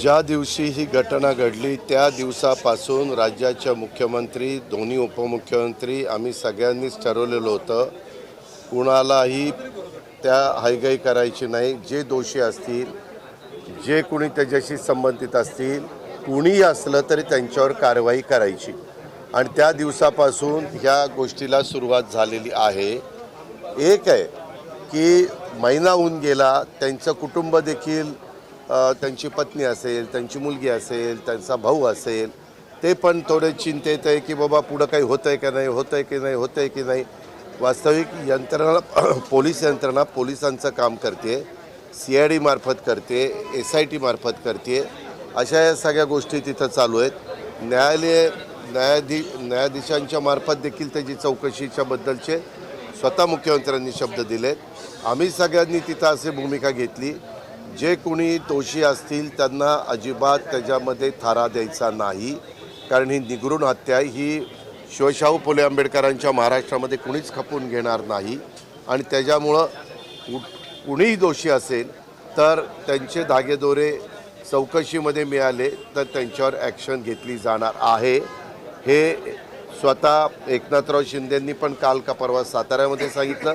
ज्या दिवशी ही घटना घडली त्या दिवसापासून राज्याच्या मुख्यमंत्री दोन्ही उपमुख्यमंत्री आम्ही सगळ्यांनीच ठरवलेलं होतं कुणालाही त्या हायगाई करायची नाही. जे दोषी असतील जे कुणी त्याच्याशी संबंधित असतील कुणीही असलं तरी त्यांच्यावर कारवाई करायची. आणि त्या दिवसापासून ह्या गोष्टीला सुरुवात झालेली आहे. एक आहे की महिना होऊन गेला त्यांचं कुटुंब देखील त्यांची पत्नी असेल त्यांची मुलगी असेल त्यांचा भाऊ असेल ते पण थोडे चिंतेत आहे की बाबा पुढं काही होतं आहे का नाही होतं आहे की नाही होतं आहे की नाही. वास्तविक यंत्रणा पोलीस यंत्रणा पोलिसांचं काम करते सी आय डी मार्फत करते एस आय टी मार्फत करते. अशा या सगळ्या गोष्टी तिथं चालू आहेत. न्यायालय न्यायाधी न्यायाधीशांच्या मार्फत देखील त्याची चौकशीच्याबद्दलचे स्वतः मुख्यमंत्र्यांनी शब्द दिलेत. आम्ही सगळ्यांनी तिथं अशी भूमिका घेतली. जे कोणी दोषी असतील त्यांना अजिबात त्याच्यामध्ये थारा द्यायचा नाही. कारण ही निगरून हत्या ही शिवशाहू फुले आंबेडकरांच्या महाराष्ट्रामध्ये कुणीच खपून घेणार नाही. आणि त्याच्यामुळं कुणीही दोषी असेल तर त्यांचे धागेदोरे चौकशीमध्ये मिळाले तर त्यांच्यावर ॲक्शन घेतली जाणार आहे. हे स्वतः एकनाथराव शिंदेंनी पण काल का परवा साताऱ्यामध्ये सांगितलं.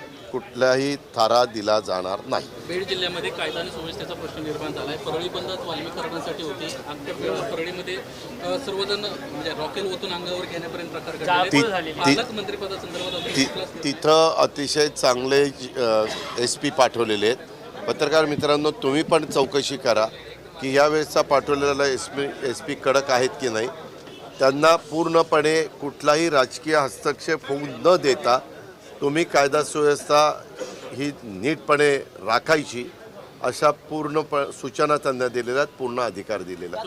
कुठलाही थारा दिला जाणार नाही. बीड जिल्ह्यामध्ये कायदा आणि सुव्यवस्थेचा प्रश्न निर्माण झाला आहे परळी बंद वाल्मीकरणासाठी होती. अख्ख्या परळीमध्ये सर्वजण म्हणजे रॉकेल ओतून अंगावर घेण्यापर्यंत प्रकार तिथं अतिशय चांगले एस पी पाठवलेले आहेत. पत्रकार मित्रांनो तुम्ही पण चौकशी करा की यावेळेसचा पाठवलेला एस पी एस पी कडक आहेत की नाही. त्यांना पूर्णपणे कुठलाही राजकीय हस्तक्षेप होऊ न देता तुम्ही कायदा सुव्यवस्था ही नीटपणे राखायची अशा पूर्ण प सूचना त्यांना दिलेल्या आहेत पूर्ण अधिकार दिलेला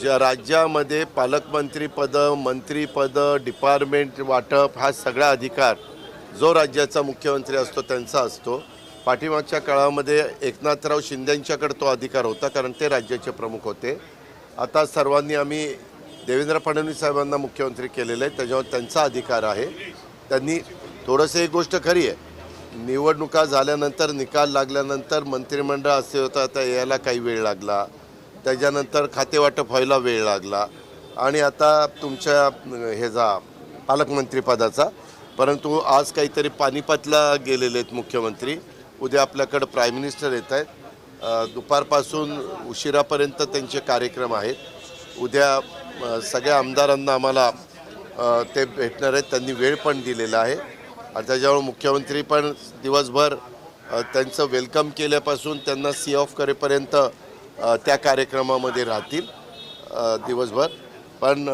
ज्या राज्यामध्ये पालकमंत्रीपदं मंत्रीपदं डिपार्टमेंट वाटप हा सगळा अधिकार जो राज्याचा मुख्यमंत्री असतो त्यांचा असतो. पाठीमागच्या काळामध्ये एकनाथराव शिंदेंच्याकडे तो अधिकार होता कारण ते राज्याचे प्रमुख होते. आता सर्वांनी आम्ही देवेंद्र फडणवीस साहेबांना मुख्यमंत्री केलेलं आहे त्याच्यावर त्यांचा अधिकार आहे. त्यांनी थोडंसं एक गोष्ट खरी आहे. निवडणुका झाल्यानंतर निकाल लागल्यानंतर मंत्रिमंडळ असे होतं आता यायला काही वेळ लागला. त्याच्यानंतर खातेवाटप व्हायला वेळ लागला. आणि आता तुमच्या ह्याचा पालकमंत्रीपदाचा परंतु आज काहीतरी पानिपतला गेलेले आहेत मुख्यमंत्री. उद्या आपल्याकडं प्राईम मिनिस्टर येत आहेत. दुपारपासून उशिरापर्यंत त्यांचे कार्यक्रम आहेत. उद्या सगळ्या आमदारांना आम्हाला ते भेटणार आहेत त्यांनी वेळ पण दिलेला आहे. आणि त्याच्यामुळे मुख्यमंत्री पण दिवसभर त्यांचं वेलकम केल्यापासून त्यांना सी ऑफ करेपर्यंत त्या कार्यक्रमामध्ये राहतील दिवसभर. पण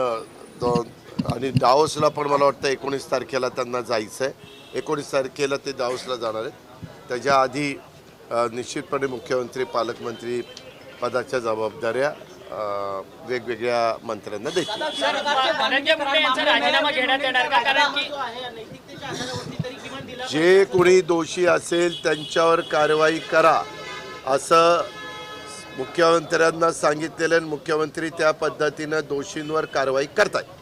तो आणि डावसला पण मला वाटतं एकोणीस तारखेला त्यांना जायचं आहे एकोणीस तारखेला ते डावसला जाणार आहेत. त्याच्या आधी निश्चितपणे मुख्यमंत्री पालकमंत्री पदाच्या जबाबदाऱ्या वेगवेगळ्या मंत्र्यांना देतील. जे कोणी दोषी असेल त्यांच्यावर कारवाई करा असं मुख्यमंत्र्यांना सांगितलेलं मुख्यमंत्री त्या पद्धतीनं दोषींवर कारवाई करतायत.